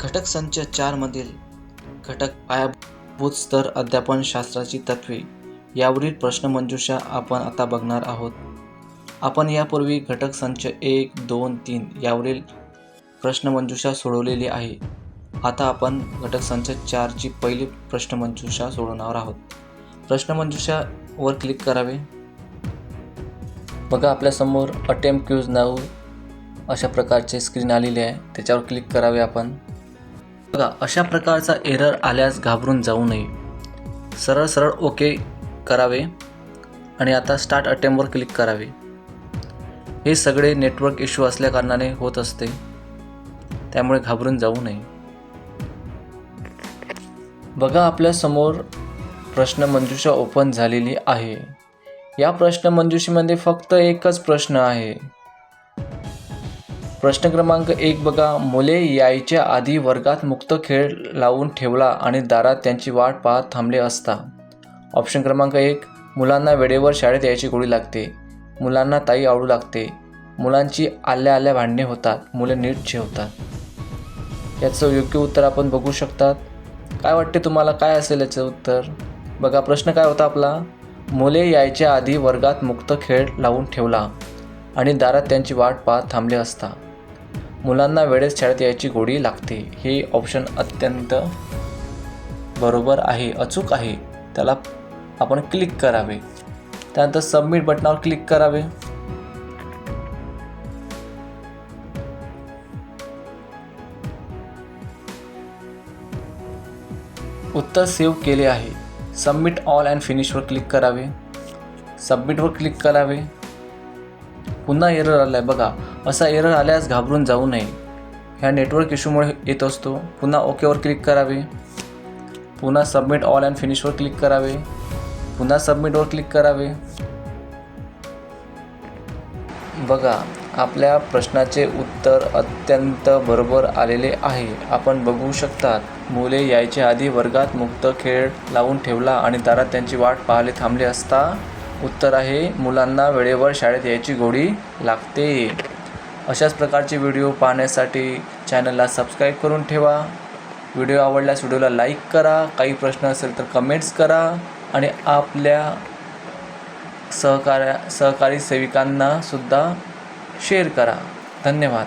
घटक संच चारमधील घटक पायाभूत स्तर अध्यापन शास्त्राची तत्त्वे यावरील प्रश्नमंजुषा आपण आता बघणार आहोत. आपण यापूर्वी घटक संच एक दोन तीन यावरील प्रश्नमंजुषा सोडवलेली आहे. आता आपण घटक संच चारची पहिली प्रश्नमंजुषा सोडवणार आहोत. प्रश्नमंजुषावर क्लिक करावे. बघा आपल्यासमोर अटेम्प क्यूज नाऊ अशा प्रकारचे स्क्रीन आलेली आहे. त्याच्यावर क्लिक करावे आपण. बघा अशा प्रकारचा एरर आल्यास घाबरून जाऊ नये. सरळ सरळ ओके करावे आणि आता स्टार्ट अटेम्पवर क्लिक करावे. हे सगळे नेटवर्क इश्यू असल्याकारणाने होत असते. त्यामुळे घाबरून जाऊ नये. बघा आपल्यासमोर प्रश्नमंजुषा ओपन झालेली आहे. या प्रश्नमंजुषेमध्ये फक्त एकच प्रश्न आहे. प्रश्न क्रमांक एक बघा. मुले यायच्या आधी वर्गात मुक्त खेळ लावून ठेवला आणि दारात त्यांची वाट पाहत थांबले असता. ऑप्शन क्रमांक एक मुलांना वेळेवर शाळेत यायची गोळी लागते. मुलांना ताई आवडू लागते. मुलांची आल्या आल्या भांडणे होतात. मुले नीट जेवतात. याचं योग्य उत्तर आपण बघू शकतात. काय वाटते तुम्हाला? काय असेल याचं उत्तर? बघा प्रश्न काय होता आपला? मुले यायच्या आधी वर्गात मुक्त खेळ लावून ठेवला आणि दारात त्यांची वाट पाहत थांबले असता. मुलांना वेळेस शाळेत यायची गोडी लागते. हे ऑप्शन अत्यंत बरोबर आहे अचूक आहे. त्याला आपण क्लिक करावे. त्यानंतर सबमिट बटनावर क्लिक करावे. उत्तर सेव्ह केले आहे. सबमिट ऑल अँड फिनिशवर क्लिक करावे. सबमिटवर क्लिक करावे. पुन्हा एरर आला आहे बघा. असा एरर आल्यास घाबरून जाऊ नये. ह्या नेटवर्क इश्यूमुळे येत असतो. पुन्हा ओकेवर क्लिक करावे. पुन्हा सबमिट ऑल अँड फिनिशवर क्लिक करावे. पुन्हा सबमिटवर क्लिक करावे. बघा आपल्या प्रश्नाचे उत्तर अत्यंत बरोबर आलेले आहे. आपण बघू शकतात. मुले यायच्या आधी वर्गात मुक्त खेळ लावून ठेवला आणि दारात त्यांची वाट पाहाले थांबले असता उत्तर आहे मुलांना वेळेवर शाळेत यायची गोडी लागते. अशाच प्रकारचे व्हिडिओ पाहण्यासाठी चॅनलला सबस्क्राईब करून ठेवा. व्हिडिओ आवडल्यास व्हिडिओला लाईक करा काही प्रश्न असेल तर कमेंट्स करा आणि आपल्या सहकार्या सहकारी सेविकांनासुद्धा शेअर करा. धन्यवाद.